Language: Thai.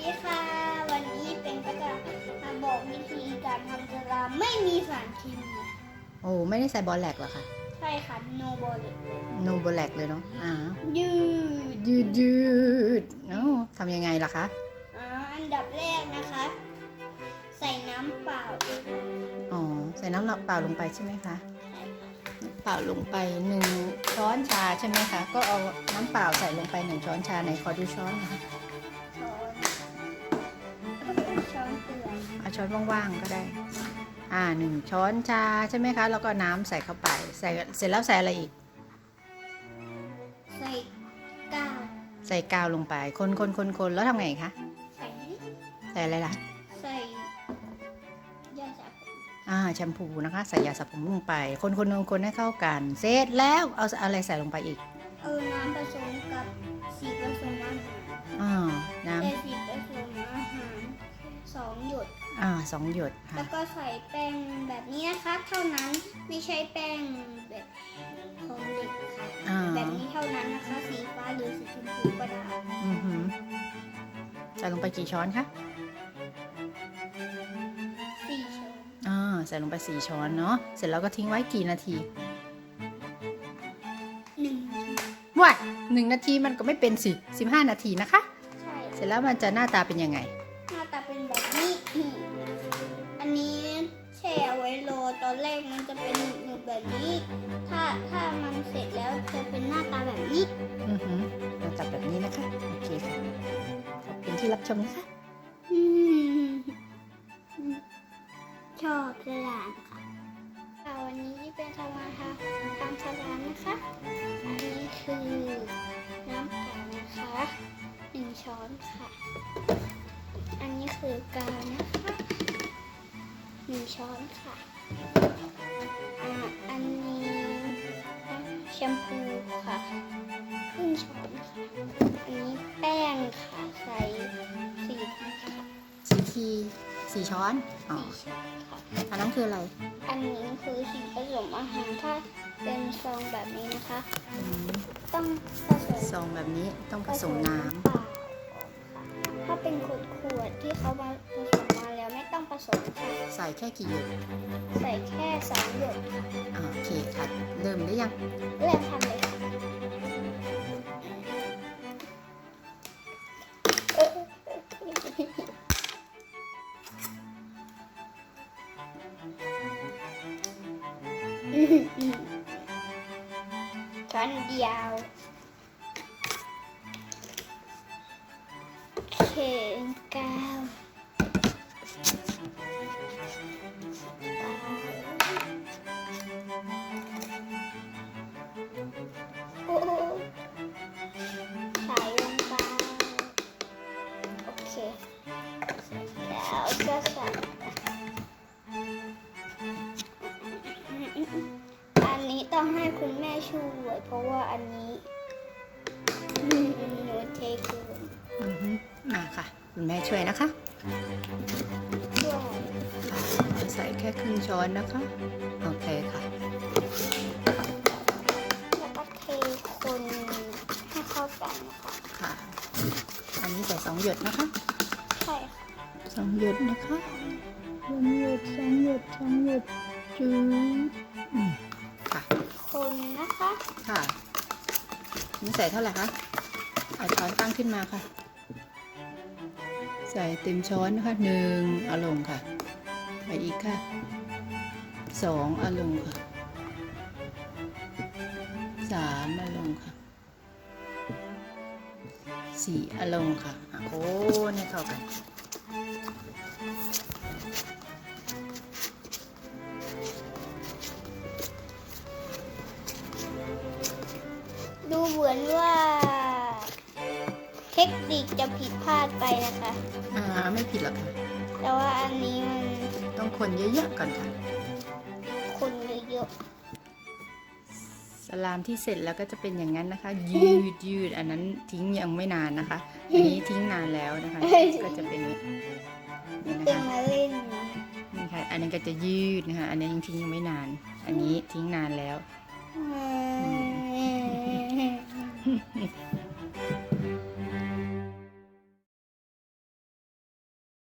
ดีค่ะ วันนี้เป็นก็จะมาบอกวิธีการทำสลามไม่มีสารเคมีโอ้ไม่ได้ใส่บอลแลกเหรอคะใช่ค่ะ no b o l e t โนบอลแลกเลยเนาะอ่ายืดยืดยืดเอ้าทำยังไงล่ะคะอ่าอันดับแรกนะคะ ใส่น้ำเปล่าอ๋อใส่น้ำเปล่าลงไปใช่ไหมคะใช่ค่ะเปล่าลงไปหนึ่งช้อนชาใช่ไหมคะ ก็เอาน้ำเปล่าใส่ลงไปหนึ่งช้อนชาไหนขอดูช้อนนะคะ ช้อนว่างๆก็ได้ อ่าหนึ่งช้อนชาใช่ไหมคะ แล้วก็น้ำใส่เข้าไป ใส่เสร็จแล้วใส่อะไรอีก ใส่กาว ใส่กาวลงไป คนคนคนคนแล้วทำไงคะ ใส่ ใส่อะไรล่ะ ใส่ยาสระผมอ่าแชมพูนะคะ ใส่ยาสระผมลงไป คนคนคนคนให้เข้ากัน เสร็จแล้วเอาอะไรใส่ลงไปอีก เอาน้ำผสมกับสีผสมอาหารอ่าน้แสองหยดค่ะ แล้วก็ใส่แป้งแบบนี้นะคะ เท่านั้นไม่ใช่แป้งแบบของเด็กค่ะอ่า แบบนี้เท่านั้นนะคะ สีฟ้าหรือสีชมพูก็ได้อือหือใส่ลงไปกี่ช้อนคะสี่ช้อนอ่าใส่ลงไปสี่ช้อนเนาะเสร็จแล้วก็ทิ้งไว้กี่นาทีหนึ่งว้ายหนึ่งนาทีมันก็ไม่เป็นสิสิบห้านาทีนะคะ ใช่ เสร็จแล้วมันจะหน้าตาเป็นยังไงหน้าตา เป็นแบบนี้ อันนี้แช่ไว้โรตอนแรกมันจะเป็นหนึบๆแบบนี้ ถ้าถ้ามันเสร็จแล้วจะเป็นหน้าตาแบบนี้ อือหือเราจับแบบนี้นะคะ โอเคค่ะ ขอบคุณที่รับชมนะคะ อืมชอบสลามค่ะค่ะวันนี้ที่เป็นทำมาค่ะทำสลามนะคะ อันนี้คือน้ำเปล่านะคะหนึ่งช้อนค่ะ อันนี้คือกาวนะคะหนึ่งช้อนค่ะอ่าอันนี้แชมพูค่ะครึ่งช้อนค่ะ อันนี้แป้งค่ะ ใส่สี่ทีค่ะสีทีสี่ช้อนอ๋อสี่ช้อนค่ะ อันนั้นคืออะไร อันนี้คือสีผสมอาหารถ้าเป็นซองแบบนี้นะคะอืมต้องผสมซองแบบนี้ต้องผสมน้เปล่าค่ะถ้า เป็นขวดขวดๆที่เขามาผสมมาแล้วไม่ต้องผสมค่ะำใส่แค่กี่หยดใส่แค่สามหยดค่ะอ่าโอเคค่ะ เริ่มหรือยัง เริ่มทำเลยค่ะเอ๊ะอืมอืมช้อนเดียว เข่งก้าวโอ้ใส่ลงไปโอเค แล้วก็ใส่อันนี้ต้องให้คุณแม่ช่วยเพราะว่าอันนี้ ค่ะคุณแม่ช่วยนะคะด้วยใส่แค่ครึ่งช้อนนะคะ โอเคค่ะแล้วก็เทคนให้เข้ากันนะคะค่ะ อันนี้ใส่สองหยดนะคะใช่ค่ะสองหยดนะคะสองหยดสองหยดสองหยดจืดอืมค่ะคนนะคะค่ะ นี่ใส่เท่าไหร่คะเอาช้อนตั้งขึ้นมาค่ะ ใส่เต็มช้อนนะคะหนึ่งเอาลงค่ะ ไปอีกค่ะสองเอาลงค่ะสามเอาลงค่ะสี่เอาลงค่ะอะโอ้นี่เข้ากันดูเหมือนว่า ทคนิคจะผิดพลาดไปนะคะ อ่าไม่ผิดหรอกค่ะแต่ว่าอันนี้มันต้องคนเยอะๆก่อนค่ะ คนเยอะๆสลามที่เสร็จแล้วก็จะเป็นอย่างนั้นนะคะ ยืดยืดอันนั้นทิ้งยังไม่นานนะคะอันนี้ทิ้งนานแล้วนะคะ ก็จะเป็นนี้เป็นะคะมาเล่นนี่ค่ะอันนี้ก็จะยืดนะคะ อันนี้ยังทิ้งยังไม่นาน อันนี้ทิ้งนานแล้ว อืม